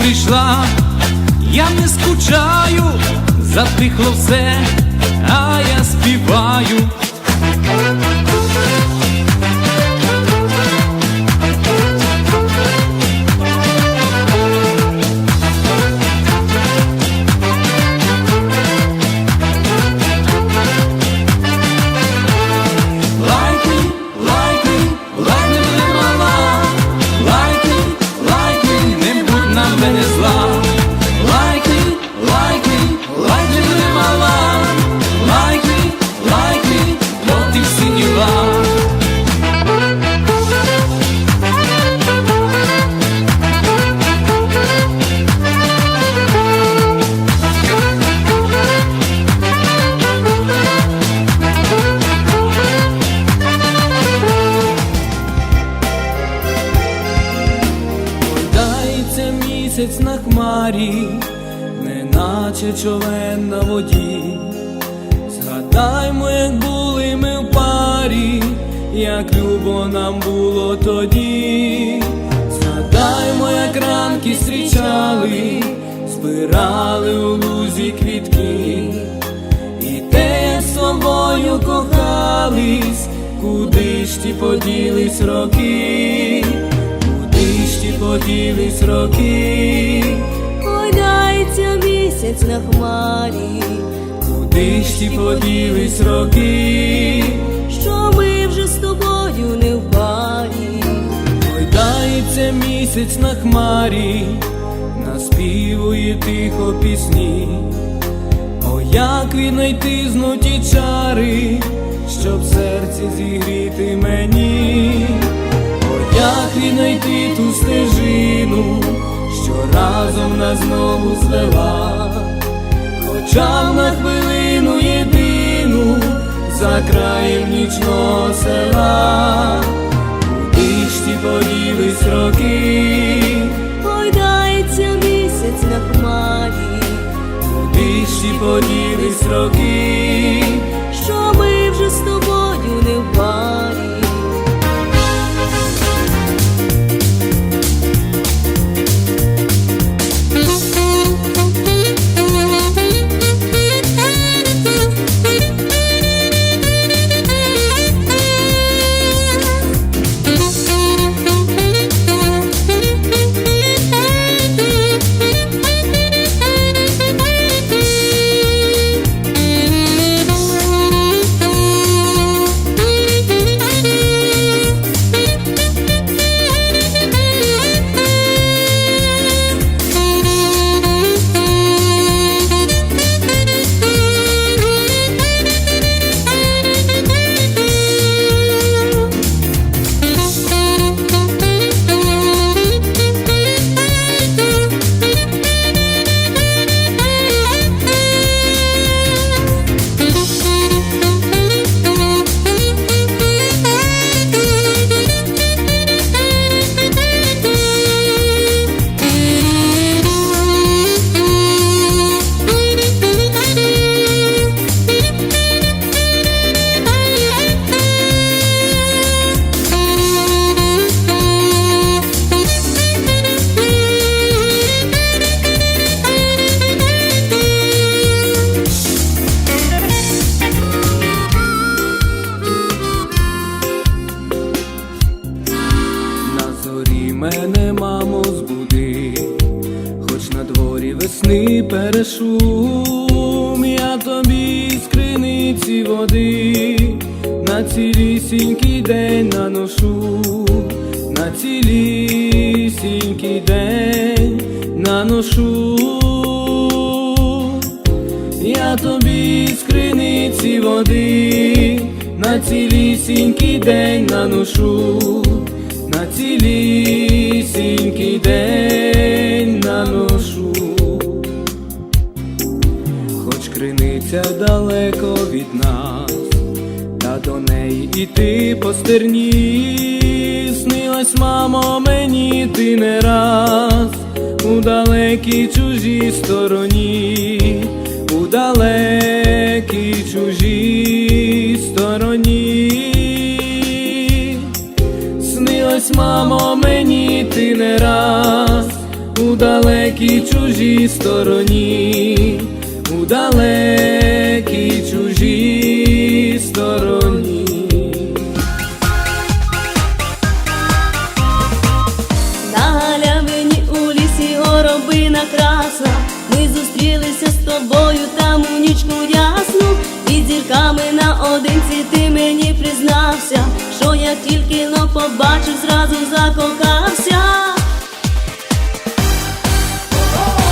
прийшла, я не скучаю, затихло все, а я співаю. Ранки зустрічали, збирали у лузі квітки. І те собою кохались, куди ж ті поділись роки, куди ж ті поділись роки, Гойдається місяць на хмарі, куди ж ті поділись роки, що ми вже з гойдається місяць на хмарі, наспівує тихо пісні. О, як віднайти знуті чари, щоб серце зігріти мені, О, як віднайти ту стежину, що разом нас знову звела, хоча на хвилину єдину за краєм нічного села, поділись роки, Гойдається місяць на хмарі, куди ж поділись роки. Мене, мамо, збуди, хоч на дворі весни перешум, я тобі з криниці води, на цілісінький день наношу, на цілісінький день наношу. Я тобі з криниці води на цілісінький день наношу, на цілісінький день наношу, хоч криниця далеко від нас, та до неї іти по стерні, снилась, мамо, мені ти не раз. У далекій чужій стороні, у далекій чужій стороні. Ще раз у далекій чужій стороні, у далекій чужій стороні. На галявині у лісі горобина красна. Ми зустрілися з тобою там у нічку ясну. Під зірками наодинці ти мені признався, я тільки но побачив, зразу закохався.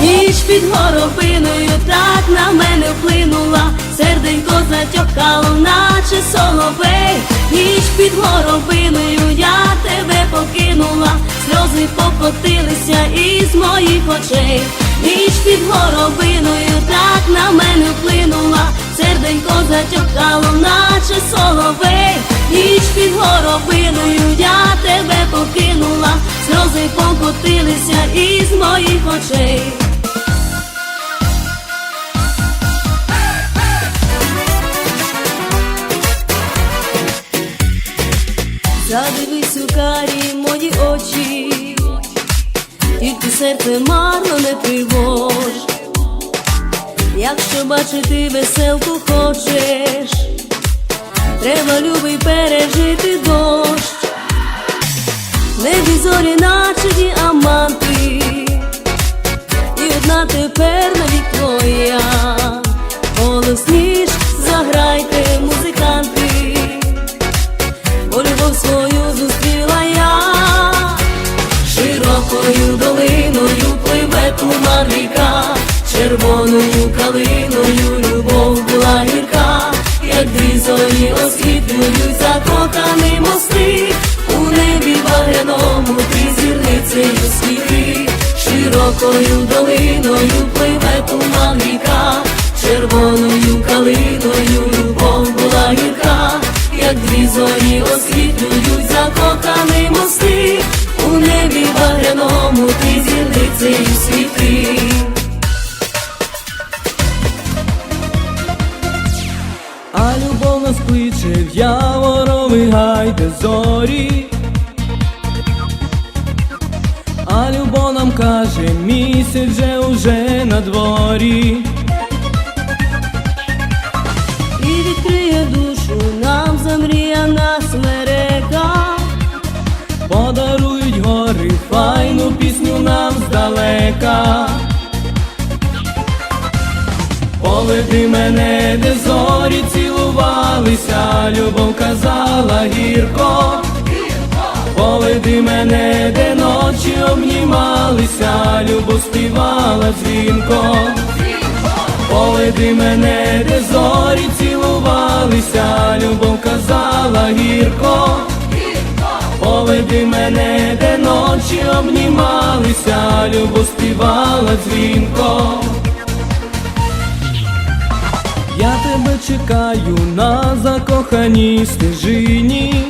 Ніч під горобиною так на мене вплинула, серденько затьохкало, наче соловей. Ніч під горобиною я тебе покинула, сльози покотилися із моїх очей. Ніч під горобиною так на мене вплинула, серденько затьохкало, наче соловей. Ніч під горобиною я тебе покинула, сльози покотилися із моїх очей. Задивись серце марно не тривож. Якщо бачити веселку хочеш, треба любий пережити дощ. Небі зорі, наче діаманти, і одна тепер навік твоя. Голосніш заграйте, музиканти бо любов свою червоною калиною любов була гірка, як дві зорі освітлюють закохані мости, у небі багряному ти зірницею світи, широкою долиною пливе туман ріка, червоною калиною любов була гірка як дві зорі освітлюють закохані мости, у небі багряному ти яворовий гай, де зорі. А любо нам каже, місяць вже уже на дворі. Поведи мене, де зорі цілувалися, любов казала гірко. Поведи мене, де ночі обнімалися, любов співала дзвінко. Поведи мене, де зорі цілувалися, любов казала гірко. Поведи мене, де ночі обнімалися, любов співала дзвінко. Я тебе чекаю на закоханій стежині,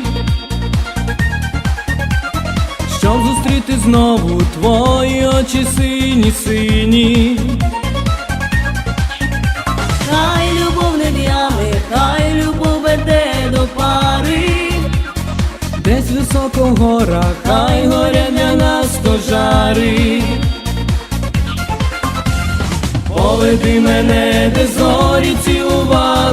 щоб зустріти знову твої очі сині сині. Хай любов не в'яне, хай любов веде до пари. Десь високо в горах, хай горять для нас пожари. Поведи мене, де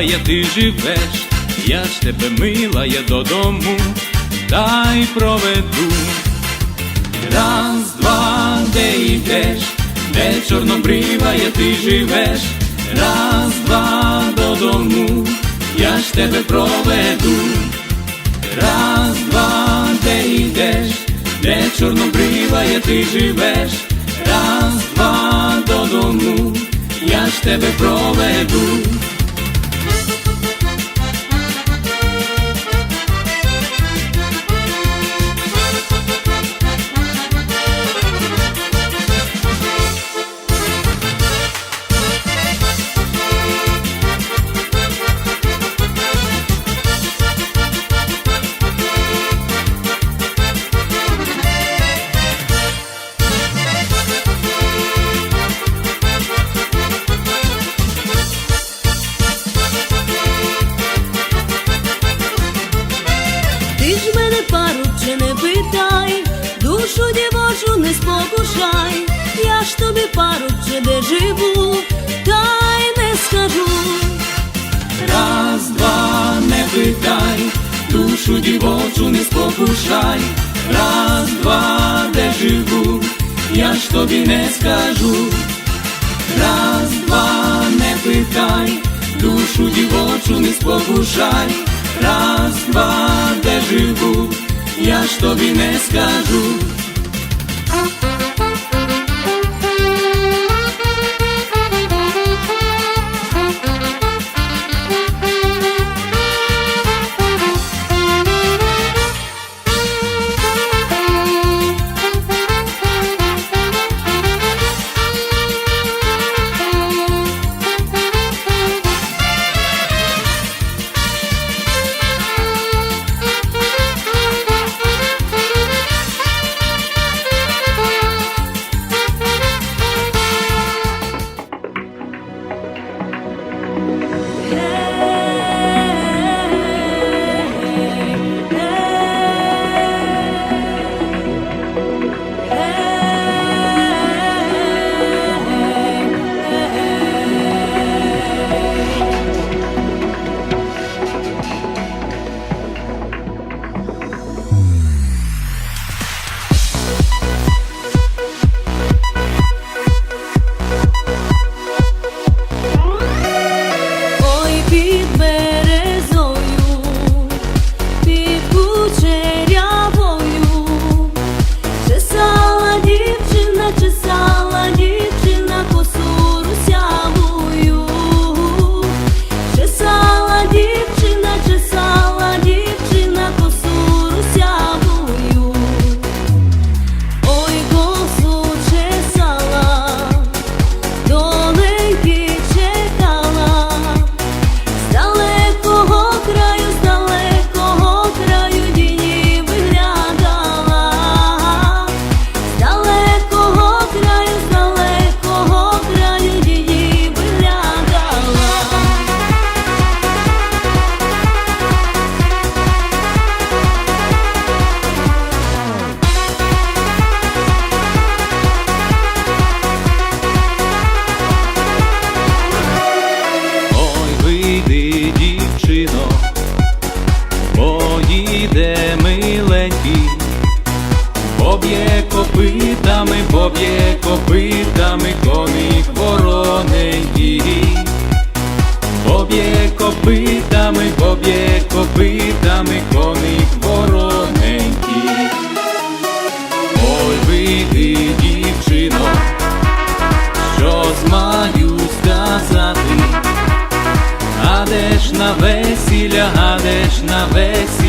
милая, ти живеш, я ж тебе милая додому, дай проведу. Раз, два, де йдеш, де чорнобриває, ти живеш, раз, два додому, я ж тебе проведу, раз, два, де йдеш, де чорнобривая, ти живеш, раз, два додому, я ж тебе проведу. спитай, душу дівочу не спокушай, раз, два, де живу, я ж тобі не скажу, раз, два, не питай, душу дівочу не спокушай, раз, два, де живу, я ж тобі не скажу. Доб'є копитами коник вороненький. Ой, вийди, дівчино, щось маю сказати, гадеш на весілля, гадеш на весілля.